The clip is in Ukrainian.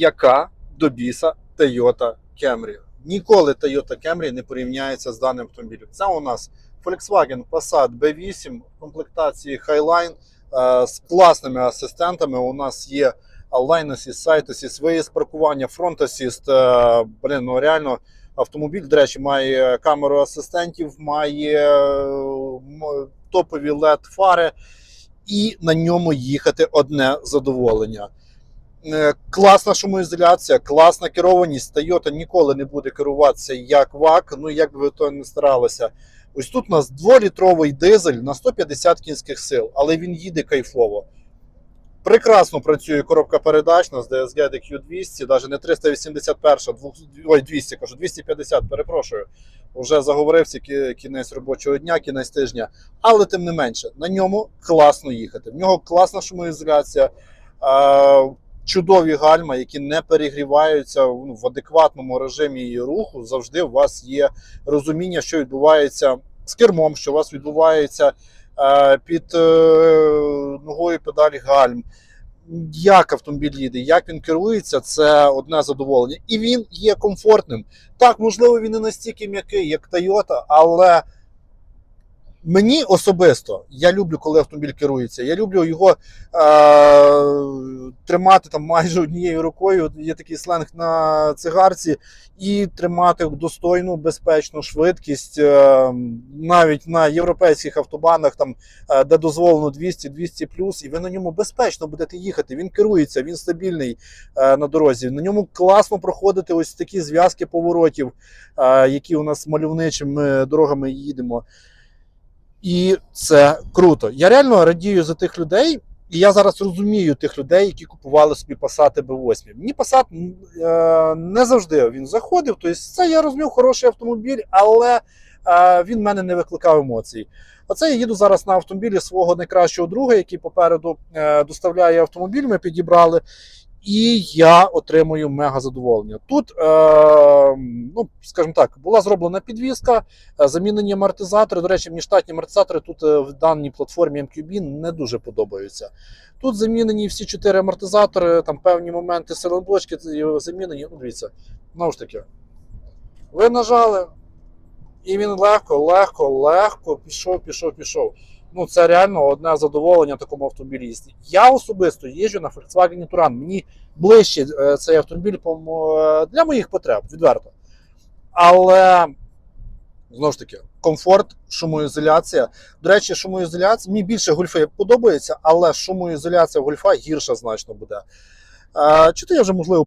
яка до біса Toyota Camry. Ніколи Toyota Camry не порівняється з даним автомобілем. Це у нас Volkswagen Passat B8 в комплектації Highline е, з класними асистентами. У нас є Line Assist, Side Assist, виїзд паркування, Front Assist. Е, Блін, ну реально автомобіль, до речі, має камеру асистентів, має е, топові LED фари, і на ньому їхати одне задоволення. Е, Класна шумоізоляція, класна керованість. Toyota ніколи не буде керуватися як ВАК, ну як би то не старалися. Ось тут у нас 2-літровий дизель на 150 кінських сил, але він їде кайфово. Прекрасно працює коробка передач у нас DSG DQ200, навіть не 381, двох- ой, 200, кажу, 250, перепрошую. Вже заговорився кі- кінець робочого дня, кінець тижня. Але тим не менше, на ньому класно їхати. В нього класна шумоізоляція, чудові гальма, які не перегріваються ну, в адекватному режимі руху. Завжди у вас є розуміння, що відбувається з кермом, що у вас відбувається е, під е, ногою педаль гальм. Як автомобіль їде, як він керується, це одне задоволення. І він є комфортним. Так, можливо, він не настільки м'який, як Toyota, але мені особисто я люблю, коли автомобіль керується. Я люблю його е, тримати там майже однією рукою. Є такий сленг на цигарці, і тримати достойну безпечну швидкість е, навіть на європейських автобанах, там е, де дозволено 200-200 плюс, і ви на ньому безпечно будете їхати. Він керується, він стабільний е, на дорозі. На ньому класно проходити ось такі зв'язки поворотів, е, які у нас мальовничими дорогами їдемо. І це круто. Я реально радію за тих людей. І я зараз розумію тих людей, які купували собі Passat B8. Мені Passat е, не завжди він заходив. Тобто, це я розумів хороший автомобіль, але е, він в мене не викликав емоцій. Оце я їду зараз на автомобілі свого найкращого друга, який попереду е, доставляє автомобіль. Ми підібрали. І я отримую мега задоволення. Тут, е, ну скажімо так, була зроблена підвізка, е, замінені амортизатори. До речі, мені штатні амортизатори тут е, в даній платформі MQB не дуже подобаються. Тут замінені всі чотири амортизатори, там певні моменти силоблочки замінені. Ну, дивіться, знову ж таки, ви нажали, і він легко, легко, легко пішов, пішов, пішов. Ну, це реально одне задоволення такому автомобілісті. Я особисто їжджу на Volkswagen Touran. Мені ближче е, цей автомобіль е, для моїх потреб, відверто. Але знову ж таки, комфорт, шумоізоляція. До речі, шумоізоляція. Мені більше гольфи подобається, але шумоізоляція гольфа гірша значно буде. Е, Чи то я вже можливо